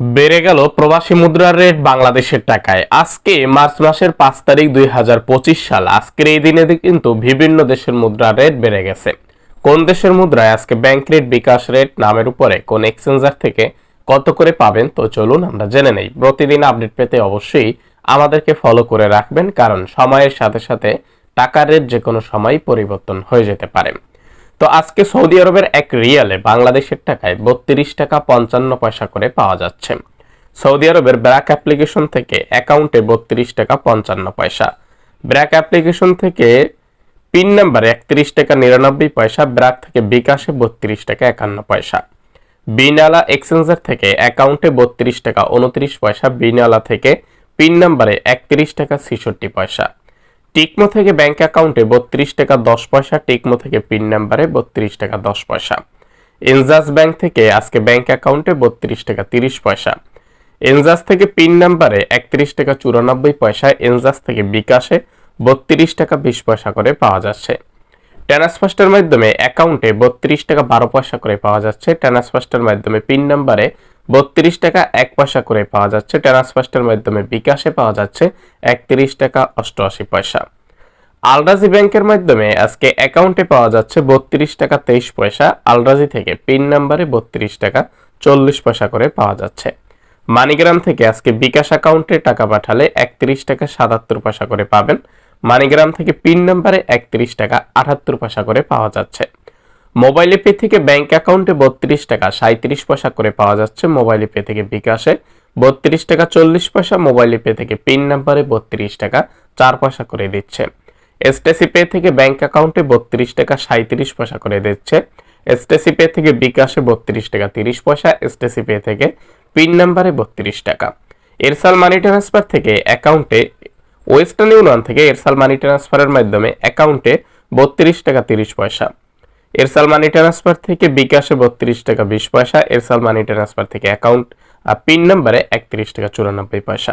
বেড়ে গেল প্রবাসী মুদ্রার রেট বাংলাদেশের টাকায়। আজকে মার্চ মাসের পাঁচ তারিখ দুই হাজার পঁচিশ সাল। আজকের এই দিনে কিন্তু বিভিন্ন দেশের মুদ্রার রেট বেড়ে গেছে। কোন দেশের মুদ্রায় আজকে ব্যাংক রেট বিকাশ রেট নামের উপরে কোন এক্সচেঞ্জার থেকে কত করে পাবেন? তো চলুন আমরা জেনে নেই। প্রতিদিন আপডেট পেতে অবশ্যই আমাদেরকে ফলো করে রাখবেন, কারণ সময়ের সাথে সাথে টাকার রেট যে কোনো সময় পরিবর্তন হয়ে যেতে পারে। তো আজকে সৌদি আরবের এক রিয়ালে বাংলাদেশের টাকায় বত্রিশ টাকা পঞ্চান্ন পয়সা করে পাওয়া যাচ্ছে। সৌদি আরবের ব্র্যাক অ্যাপ্লিকেশন থেকে অ্যাকাউন্টে বত্রিশ টাকা পঞ্চান্ন পয়সা। ব্র্যাক অ্যাপ্লিকেশন থেকে পিন নাম্বারে একত্রিশ টাকা নিরানব্বই পয়সা, ব্র্যাক থেকে বিকাশে বত্রিশ টাকা একান্ন পয়সা। বিনালা এক্সচেঞ্জার থেকে অ্যাকাউন্টে বত্রিশ টাকা উনত্রিশ পয়সা, বিনালা থেকে পিন নাম্বারে একত্রিশ টাকা ছেষট্টি পয়সা। টিকমো থেকে ব্যাংক অ্যাকাউন্টে বত্রিশ টাকা দশ পয়সা, টিকমো থেকে পিন নাম্বারে বত্রিশ টাকা দশ পয়সা। এনজাস ব্যাংক থেকে আজকে ব্যাংক অ্যাকাউন্টে বত্রিশ টাকা তিরিশ পয়সা। এনজাস থেকে পিন নাম্বারে একত্রিশ টাকা চুরানব্বই পয়সা, এনজাস থেকে বিকাশে বত্রিশ টাকা বিশ পয়সা করে পাওয়া যাচ্ছে। ট্রান্সফার্স্টের মাধ্যমে অ্যাকাউন্টে বত্রিশ টাকা বারো পয়সা করে পাওয়া যাচ্ছে। ট্রান্সফার্স্টের মাধ্যমে পিন নাম্বারে বত্রিশ টাকা এক পয়সা করে পাওয়া যাচ্ছে। ট্রান্সফার্স্টের মাধ্যমে বিকাশে পাওয়া যাচ্ছে একত্রিশ টাকা অষ্টআশি পয়সা। আলরাজি ব্যাংকের মাধ্যমে আজকে অ্যাকাউন্টে পাওয়া যাচ্ছে বত্রিশ টাকা তেইশ পয়সা। আলরাজি থেকে পিন নাম্বারে বত্রিশ টাকা চল্লিশ পয়সা করে পাওয়া যাচ্ছে। মানিগ্রাম থেকে আজকে বিকাশ অ্যাকাউন্টে টাকা পাঠালে একত্রিশ টাকা সাতাত্তর পয়সা করে পাবেন। মানিগ্রাম থেকে পিন নাম্বারে একত্রিশ টাকা আটাত্তর পয়সা করে পাওয়া যাচ্ছে। মোবাইল পে থেকে ব্যাংক অ্যাকাউন্টে বত্রিশ টাকা সাঁত্রিশ পয়সা করে পাওয়া যাচ্ছে মোবাইল পে থেকে বিকাশে। বত্রিশ টাকা, চল্লিশ পয়সা মোবাইল পে থেকে পিন নাম্বারে বত্রিশ টাকা, চার পয়সা করে দিচ্ছে। এসটিসি পে থেকে ব্যাংক অ্যাকাউন্টে বত্রিশ টাকা সাঁত্রিশ পয়সা করে দিচ্ছে। এসটিসি পে থেকে বিকাশে বত্রিশ টাকা, তিরিশ পয়সা এসটিসি পে থেকে পিন নাম্বারে বত্রিশ টাকা। এরসাল মানি ট্রান্সফার থেকে অ্যাকাউন্টে, ওয়েস্টার্ন ইউনিয়ন থেকে এরসাল মানি ট্রান্সফারের মাধ্যমে অ্যাকাউন্টে বত্রিশ টাকা, তিরিশ পয়সা। এরসাল মানি ট্রান্সফার থেকে বিকাশে বত্রিশ টাকা বিশ পয়সা, এরসাল মানি ট্রান্সফার থেকে অ্যাকাউন্ট আর পিন নাম্বারে একত্রিশ টাকা চুরানব্বই পয়সা।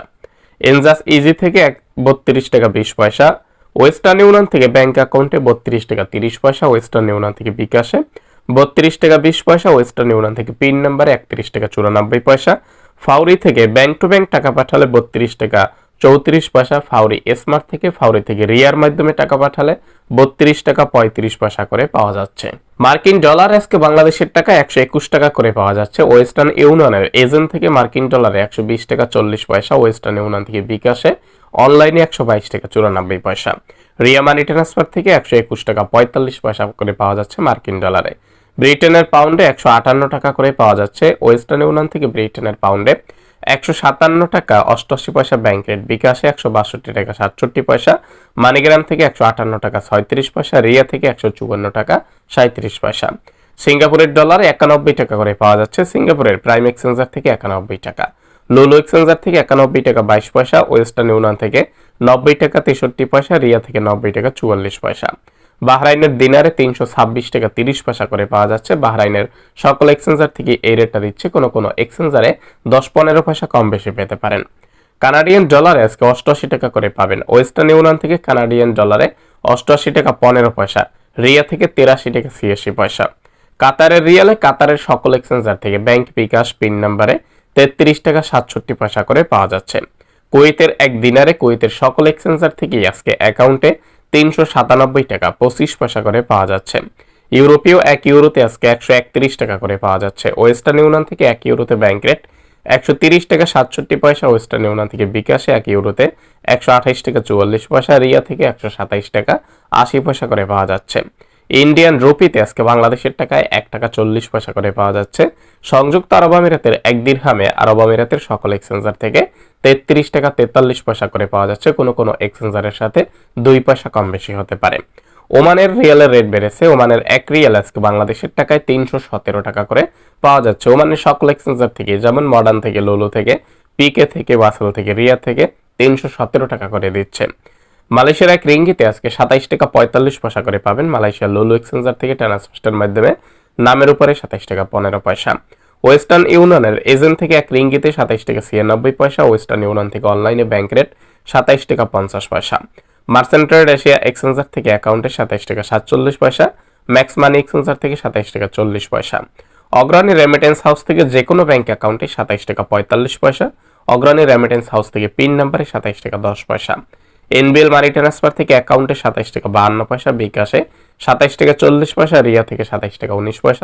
এনজাস ইজি থেকে এক বত্রিশ টাকা বিশ পয়সা, ওয়েস্টার্ন ইউনিয়ন থেকে ব্যাংক অ্যাকাউন্টে বত্রিশ টাকা তিরিশ পয়সা, ওয়েস্টার্ন ইউনিয়ন থেকে বিকাশে বত্রিশ টাকা বিশ পয়সা, ওয়েস্টার্ন ইউনিয়ন থেকে পিন নাম্বারে একত্রিশ টাকা চুরানব্বই পয়সা, ফাউরি থেকে ব্যাংক টু ব্যাংক টাকা পাঠালে বত্রিশ টাকা চৌত্রিশ পয়সা ফাউরি। স্মার্ট থেকে ফাউরি থেকে রিয়ার মাধ্যমে টাকা পাঠালে বত্রিশ টাকা পঁয়ত্রিশ পয়সা করে পাওয়া যাচ্ছে। মার্কিন ডলার আজকে বাংলাদেশের টাকা একশো একুশ টাকা করে পাওয়া যাচ্ছে। ওয়েস্টার্ন ইউনিয়নের এজেন্ট থেকে মার্কিন ডলারে একশো বিশ টাকা চল্লিশ পয়সা, ওয়েস্টার্ন ইউনিয়ন থেকে বিকাশে অনলাইনে একশো বাইশ টাকা চুরানব্বই পয়সা। রিয়া মানি ট্রান্সফার থেকে একশো একুশ টাকা পঁয়তাল্লিশ পয়সা করে পাওয়া যাচ্ছে মার্কিন ডলারে। ব্রিটেনের পাউন্ডে একশো আটান্ন টাকা করে পাওয়া যাচ্ছে। ওয়েস্টার্ন ইউনিয়ন থেকে ব্রিটেনের পাউন্ডে একশো সাতান্ন টাকা অষ্টআশি পয়সা ব্যাংক রেট বিকাশে একশো বাষট্টি টাকা সাতষট্টি পয়সা মানিগ্রাম থেকে একশো আটান্ন টাকা ছয়ত্রিশ পয়সা, রিয়া থেকে একশো চুয়ান্ন টাকা সাঁত্রিশ পয়সা। সিঙ্গাপুরের ডলার একানব্বই টাকা করে পাওয়া যাচ্ছে। সিঙ্গাপুরের প্রাইম এক্সচেঞ্জার থেকে একানব্বই টাকা। লুলু এক্সচেঞ্জার থেকে একানব্বই টাকা বাইশ পয়সা। ওয়েস্টার্ন ইউনিয়ন থেকে নব্বই টাকা তেষট্টি পয়সা। রিয়া থেকে নব্বই টাকা চুয়াল্লিশ পয়সা। বাহরাইনের দিনারে তিনশো ছাব্বিশ টাকা তিরিশ পয়সা করে পাওয়া যাচ্ছে। বাহরাইনের সকল এক্সচেঞ্জার থেকে এই রেটটা দিচ্ছে। কোনো কোনো এক্সচেঞ্জারে দশ পনেরো পয়সা কম বেশি পেতে পারেন। কানাডিয়ান ডলারে আজকে অষ্টআশি টাকা করে পাবেন। ওয়েস্টার্ন ইউনিয়ন থেকে কানাডিয়ান ডলারে অষ্টআশি টাকা পনেরো পয়সা। রিয়া থেকে তিরাশি টাকা ছিয়াশি পয়সা। কাতারের রিয়ালে কাতারের সকল এক্সচেঞ্জার থেকে ব্যাংক বিকাশ পিন নাম্বারে তেত্রিশ টাকা সাতষট্টি পয়সা করে পাওয়া যাচ্ছে। কুয়েতের এক দিনারে কুয়েতের সকল এক্সচেঞ্জার থেকেই আজকে অ্যাকাউন্টে তিনশো সাতানব্বই টাকা পঁচিশ পয়সা করে পাওয়া যাচ্ছে। ইউরোপীয় এক ইউরোতে আজকে একশো একত্রিশ টাকা করে পাওয়া যাচ্ছে। ওয়েস্টার্ন ইউনিয়ন থেকে এক ইউরোতে ব্যাংক রেট একশো তিরিশ টাকা সাতষট্টি পয়সা। ওয়েস্টার্ন ইউনিয়ন থেকে বিকাশে এক ইউরোতে একশো টাকা চুয়াল্লিশ পয়সা। রিয়া থেকে একশো সাতাইশ টাকা আশি পয়সা করে পাওয়া যাচ্ছে। ইন্ডিয়ান রুপিতে আজকে বাংলাদেশের টাকায় এক টাকা চল্লিশ পয়সা করে পাওয়া যাচ্ছে। সংযুক্ত আরব আমিরাতের এক দিরহামে আরব আমিরাতের সকল এক্সচেঞ্জার থেকে তেত্রিশ টাকা তেতাল্লিশ পয়সা করে পাওয়া যাচ্ছে। কোনো কোনো এক্সচেঞ্জারের সাথে দুই পয়সা কম বেশি হতে পারে। ওমানের রিয়ালের রেট বেড়েছে। ওমানের এক রিয়াল আজকে বাংলাদেশের টাকায় তিনশো সতেরো টাকা করে পাওয়া যাচ্ছে। ওমানের সকল এক্সচেঞ্জার থেকে, যেমন মডার্ন থেকে লোলো থেকে পিকে থেকে বাসেল থেকে রিয়া থেকে তিনশো সতেরো টাকা করে দিচ্ছে। মালয়েশিয়ার এক রিঙ্গিতে আজকে সাতাইশ টাকা পঁয়তাল্লিশ পয়সা করে পাবেন। মালয়েশিয়ার লোলো এক্সচেঞ্জার থেকে ট্রান্সফার্স্টের মাধ্যমে নামের উপরে সাতাইশ টাকা পনেরো পয়সা। ওয়েস্টার্ন ইউনিয়নের এজেন্ট থেকে এক রিঙ্গিতে সাতাইশ টাকা ছিয়ানব্বই পয়সা, ওয়েস্টার্ন ইউনিয়ন থেকে অনলাইনে ব্যাংক রেট সাতাইশ টাকা পঞ্চাশ পয়সা। মার্চেন্ট ট্রেড এশিয়া এক্সচেঞ্জার থেকে অ্যাকাউন্টে সাতাইশ টাকা সাতচল্লিশ পয়সা, ম্যাক্স মানি এক্সচেঞ্জার থেকে সাতাইশ টাকা চল্লিশ পয়সা। অগ্রণী রেমিটেন্স হাউস থেকে যে কোনো ব্যাংক অ্যাকাউন্টে সাতাইশ টাকা পঁয়তাল্লিশ পয়সা, অগ্রণী রেমিটেন্স হাউস থেকে পিন নাম্বারে সাতাইশ টাকা দশ পয়সা। এনবিএল মানি ট্রান্সফার থেকে অ্যাকাউন্টে সাতাইশ টাকা, বাহান্ন পয়সা বিকাশে সাতাইশ টাকা চল্লিশ পয়সা, রিয়া থেকে সাতাইশ টাকা উনিশ পয়সা।